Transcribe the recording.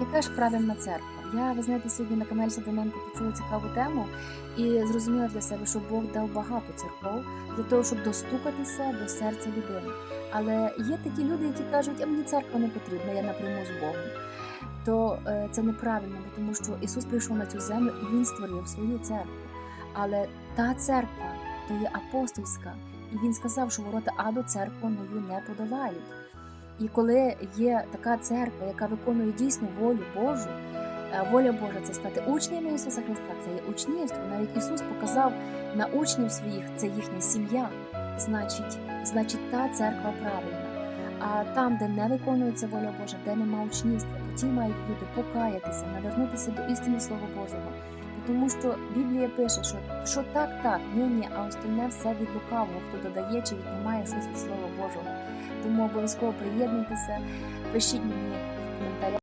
яка ж правильна церква? Я, ви знаєте, сьогодні на каналі Садоненко почула цікаву тему і зрозуміла для себе, що Бог дав багато церков для того, щоб достукатися до серця людини. Але є такі люди, які кажуть, а мені церква не потрібна, я напряму з Богом. То е, це неправильно, тому що Ісус прийшов на цю землю і Він створив свою церкву. Але та церква то є апостольська, і він сказав, що ворота аду церкву мою не подолають. І коли є така церква, яка виконує дійсно волю Божу, е, воля Божа це стати учнями Ісуса Христа, це є учнівство. Навіть Ісус показав на учнів своїх, це їхня сім'я. Значить, значить, та церква правильна. А там, де не виконується воля Божа, де нема учнівства, тоді мають люди покаятися, навернутися до істини Слова Божого. Тому що Біблія пише, що, що так, так, ні, ні, а остальне все від лукавого, хто додає чи віднімає щось від Слова Божого. Тому обов'язково приєднуйтеся, пишіть мені в коментарях.